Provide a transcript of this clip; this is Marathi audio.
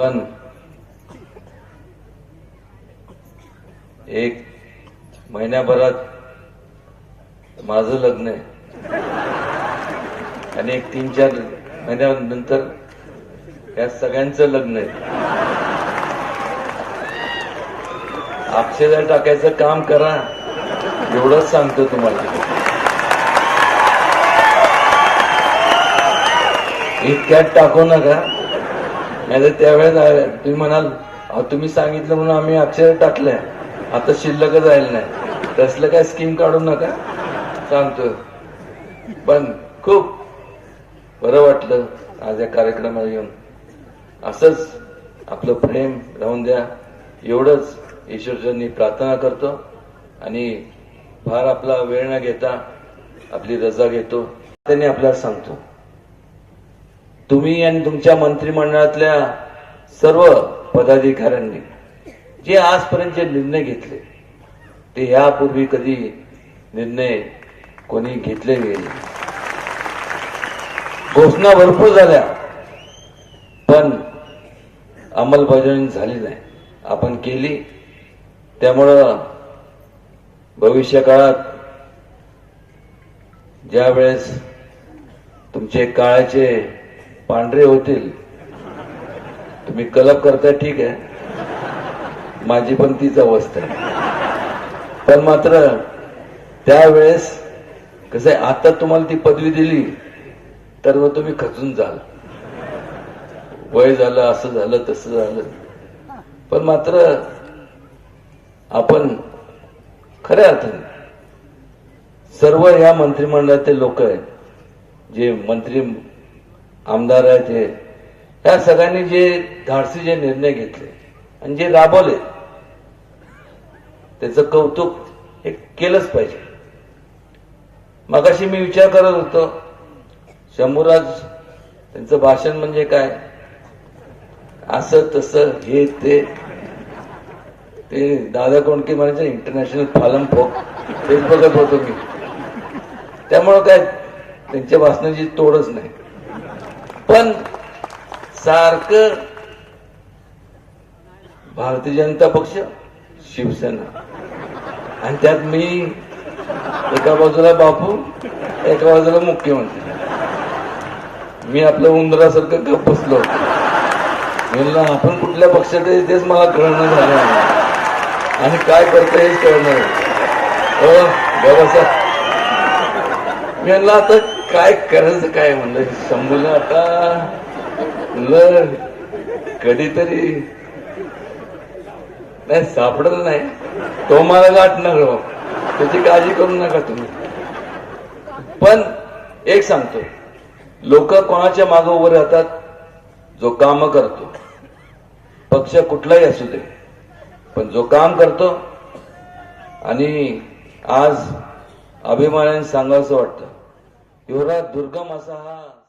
पण एक महिन्याभरात माझं लग्न आहे. आणि एक तीन चार महिन्यानंतर या सगळ्यांचं लग्न आहे. अक्षदा टाकायचं काम करा एवढंच सांगतो तुम्हाला. इतक्यात टाकू नका. नाही तर त्यावेळेस तुम्ही म्हणाल तुम्ही सांगितलं म्हणून आम्ही अक्षर टाकलंय. आता शिल्लकच राहिलं नाही. तसलं काय स्कीम काढू नका. सांगतो. पण खूप बरं वाटलं आज या कार्यक्रमाला येऊन. असंच आपलं प्रेम राहून द्या. एवढंच ईश्वरचरणी प्रार्थना करतो. आणि फार आपला वेळ न घेता आपली रजा घेतो. त्यांनी आपल्याला सांगतो. तुम्ही आणि तुमच्या मंत्रिमंडळातल्या सर्व पदाधिकाऱ्यांनी जे आजपर्यंत जे निर्णय घेतले ते यापूर्वी कधी निर्णय कोणी घेतले गेले घोषणा भरपूर झाल्या पण अंमलबजावणी झाली नाही. आपण केली त्यामुळं भविष्य काळात ज्यावेळेस तुमचे काळाचे पांढरे होतील. तुम्ही कलप करताय ठीक आहे. माझी पण तीच अवस्था आहे. पण मात्र त्यावेळेस कसं आहे आता तुम्हाला ती पदवी दिली तर मग तुम्ही खचून जाल. वय झालं असं झालं तसं झालं. पण मात्र आपण खऱ्या अर्थाने सर्व या मंत्रिमंडळातले लोक आहेत जे मंत्री आमदार आहेत हे. या सगळ्यांनी जे धाडसी जे निर्णय घेतले आणि जे राबवले त्याचं कौतुक हे केलंच पाहिजे. मगाशी मी विचार करत होतो शंभूराज त्यांचं भाषण म्हणजे काय? असं तसं हे ते. ते दादा कोणके म्हणायचं इंटरनॅशनल फालम फोक तेच बघत होतो मी. त्यामुळं काय त्यांच्या भाषणाची तोडच नाही. पण सारखं भारतीय जनता पक्ष शिवसेना. आणि त्यात मी एका बाजूला बापू एका बाजूला मुख्यमंत्री. मी आपलं उंदरासारखं गप बसलो म्हणलं आपण कुठल्या पक्षात तेच मला कळणं झालं आणि काय करता हेच कळणार बाबासाहेब मी म्हणलं आता काय करायचं काय म्हणलं? शंभूला आता म्हणलं कधीतरी नाही सापडत नाही. तो मला गाठणार हो. त्याची काळजी करू नका तुम्ही. पण एक सांगतो लोक कोणाच्या मागे उभे राहतात जो काम करतो. पक्ष कुठलाही असू दे. पण जो काम करतो आणि आज अभिमानाने सांगावं असं वाटतं. एवढा दुर्गम असा हा